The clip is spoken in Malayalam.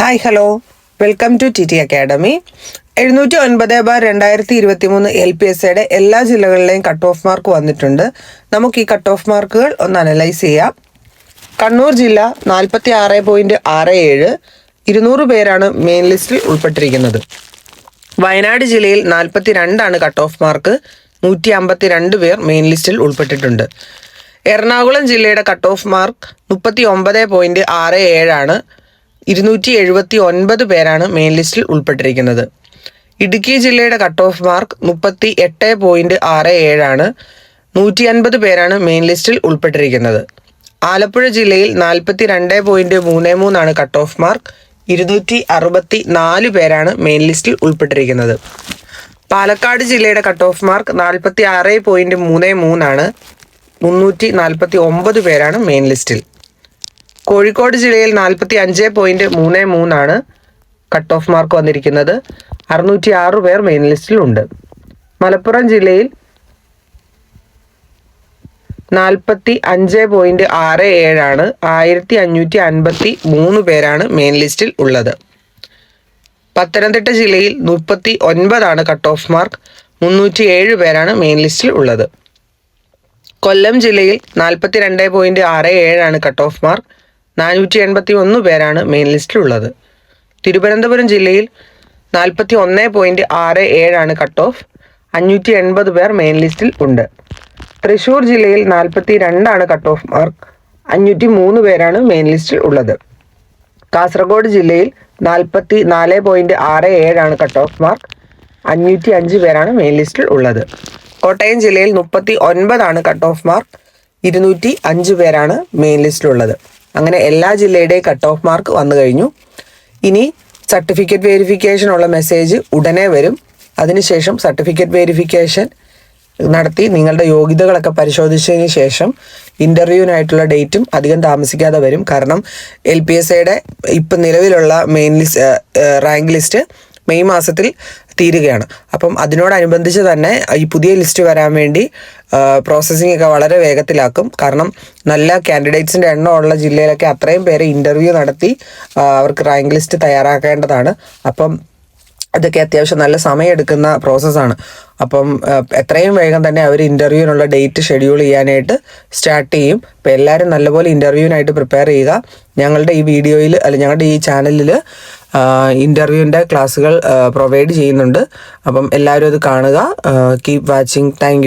Hi hello. Welcome to T T academy. എഴുന്നൂറ്റി ഒൻപത് ബാർ രണ്ടായിരത്തി ഇരുപത്തി മൂന്ന് എൽ പി എസ് സിയുടെ എല്ലാ ജില്ലകളിലെയും കട്ട് ഓഫ് മാർക്ക് വന്നിട്ടുണ്ട്. നമുക്ക് ഈ കട്ട് ഓഫ് മാർക്കുകൾ ഒന്ന് അനലൈസ് ചെയ്യാം. കണ്ണൂർ ജില്ല നാൽപ്പത്തി ആറ് പോയിന്റ് ആറ് ഏഴ്. ഇരുന്നൂറ് പേരാണ് മെയിൻ ലിസ്റ്റിൽ ഉൾപ്പെട്ടിരിക്കുന്നത്. വയനാട് ജില്ലയിൽ നാൽപ്പത്തി രണ്ടാണ് കട്ട് ഓഫ് മാർക്ക്. നൂറ്റി അമ്പത്തി രണ്ട് പേർ മെയിൻ ലിസ്റ്റിൽ ഉൾപ്പെട്ടിട്ടുണ്ട്. എറണാകുളം ജില്ലയുടെ കട്ട് ഓഫ് മാർക്ക് മുപ്പത്തി ഒമ്പത് പോയിന്റ് ആറ് ഏഴാണ്. ഇരുന്നൂറ്റി എഴുപത്തി ഒൻപത് പേരാണ് മെയിൻ ലിസ്റ്റിൽ ഉൾപ്പെട്ടിരിക്കുന്നത്. ഇടുക്കി ജില്ലയുടെ കട്ട് ഓഫ് മാർക്ക് മുപ്പത്തി എട്ട് പോയിന്റ് ആറ് ഏഴാണ് നൂറ്റി അൻപത് പേരാണ് മെയിൻ ലിസ്റ്റിൽ ഉൾപ്പെട്ടിരിക്കുന്നത്. ആലപ്പുഴ ജില്ലയിൽ നാൽപ്പത്തി രണ്ട് പോയിന്റ് മൂന്ന് മൂന്നാണ് കട്ട് ഓഫ് മാർക്ക് ഇരുന്നൂറ്റി അറുപത്തി നാല് പേരാണ് മെയിൻ ലിസ്റ്റിൽ ഉൾപ്പെട്ടിരിക്കുന്നത്. പാലക്കാട് ജില്ലയുടെ കട്ട് ഓഫ് മാർക്ക് നാൽപ്പത്തി ആറ് പോയിന്റ് മൂന്ന് മൂന്നാണ് മുന്നൂറ്റി നാൽപ്പത്തി ഒമ്പത് പേരാണ് മെയിൻ ലിസ്റ്റിൽ കോഴിക്കോട് ജില്ലയിൽ നാൽപ്പത്തി അഞ്ച് പോയിന്റ് മൂന്ന് മൂന്നാണ് കട്ട് ഓഫ് മാർക്ക് വന്നിരിക്കുന്നത്. അറുന്നൂറ്റി ആറ് പേർ മെയിൻ ലിസ്റ്റിലുണ്ട് മലപ്പുറം ജില്ലയിൽ നാൽപ്പത്തി അഞ്ച് പോയിന്റ് ആറ് ഏഴാണ്. ആയിരത്തി അഞ്ഞൂറ്റി അൻപത്തി മൂന്ന് പേരാണ് മെയിൻ ലിസ്റ്റിൽ ഉള്ളത്. പത്തനംതിട്ട ജില്ലയിൽ മുപ്പത്തി ഒൻപതാണ് കട്ട് ഓഫ് മാർക്ക് മുന്നൂറ്റി ഏഴ് പേരാണ് മെയിൻ ലിസ്റ്റിൽ ഉള്ളത്. കൊല്ലം ജില്ലയിൽ നാൽപ്പത്തി രണ്ട് പോയിന്റ് ആറ് ഏഴാണ് കട്ട് ഓഫ് മാർക്ക് നാനൂറ്റി എൺപത്തി ഒന്ന് പേരാണ് മെയിൻ ലിസ്റ്റിലുള്ളത് തിരുവനന്തപുരം ജില്ലയിൽ നാൽപ്പത്തി ഒന്ന് പോയിന്റ് ആറ് ഏഴാണ് കട്ട് ഓഫ് അഞ്ഞൂറ്റി എൺപത് പേർ മെയിൻ ലിസ്റ്റിൽ ഉണ്ട്. തൃശ്ശൂർ ജില്ലയിൽ നാൽപ്പത്തി രണ്ടാണ് കട്ട് ഓഫ് മാർക്ക് അഞ്ഞൂറ്റി മൂന്ന് പേരാണ് മെയിൻ ലിസ്റ്റിൽ ഉള്ളത്. കാസർഗോഡ് ജില്ലയിൽ നാൽപ്പത്തി നാല് പോയിന്റ് ആറ് ഏഴാണ് കട്ട് ഓഫ് മാർക്ക് അഞ്ഞൂറ്റി അഞ്ച് പേരാണ് മെയിൻ ലിസ്റ്റിൽ ഉള്ളത്. കോട്ടയം ജില്ലയിൽ മുപ്പത്തി ഒൻപതാണ് കട്ട് ഓഫ് മാർക്ക് ഇരുന്നൂറ്റി അഞ്ച് പേരാണ് മെയിൻ ലിസ്റ്റിലുള്ളത് അങ്ങനെ എല്ലാ ജില്ലയുടെയും കട്ട് ഓഫ് മാർക്ക് വന്നു കഴിഞ്ഞു. ഇനി സർട്ടിഫിക്കറ്റ് വെരിഫിക്കേഷൻ ഉള്ള മെസ്സേജ് ഉടനെ വരും. അതിനുശേഷം സർട്ടിഫിക്കറ്റ് വെരിഫിക്കേഷൻ നടത്തി നിങ്ങളുടെ യോഗ്യതകളൊക്കെ പരിശോധിച്ചതിന് ശേഷം ഇന്റർവ്യൂവിനായിട്ടുള്ള ഡേറ്റും അധികം താമസിക്കാതെ വരും. കാരണം എൽ പി എസ് ഐയുടെ ഇപ്പം നിലവിലുള്ള main list rank list May മാസത്തിൽ തീരുകയാണ്. അപ്പം അതിനോടനുബന്ധിച്ച് തന്നെ ഈ പുതിയ ലിസ്റ്റ് വരാൻ വേണ്ടി പ്രോസസ്സിംഗ് ഒക്കെ വളരെ വേഗത്തിലാക്കും. കാരണം നല്ല കാൻഡിഡേറ്റ്സിന്റെ എണ്ണമുള്ള ജില്ലയിലൊക്കെ അത്രയും പേരെ ഇന്റർവ്യൂ നടത്തി അവർക്ക് റാങ്ക് ലിസ്റ്റ് തയ്യാറാക്കേണ്ടതാണ്. അപ്പം അതൊക്കെ അത്യാവശ്യം നല്ല സമയമെടുക്കുന്ന പ്രോസസ്സാണ് അപ്പം എത്രയും വേഗം തന്നെ അവർ ഇന്റർവ്യൂവിനുള്ള ഡേറ്റ് ഷെഡ്യൂൾ ചെയ്യാനായിട്ട് സ്റ്റാർട്ട് ചെയ്യും. അപ്പോൾ എല്ലാവരും നല്ലപോലെ ഇന്റർവ്യൂവിനായിട്ട് പ്രിപ്പയർ ചെയ്യുക. ഞങ്ങളുടെ ഈ വീഡിയോയിൽ അല്ലെങ്കിൽ ഞങ്ങളുടെ ഈ ചാനലിൽ ഇന്റർവ്യൂവിന്റെ ക്ലാസ്സുകൾ പ്രൊവൈഡ് ചെയ്യുന്നുണ്ട്. അപ്പം എല്ലാവരും അത് കാണുക. Keep watching thank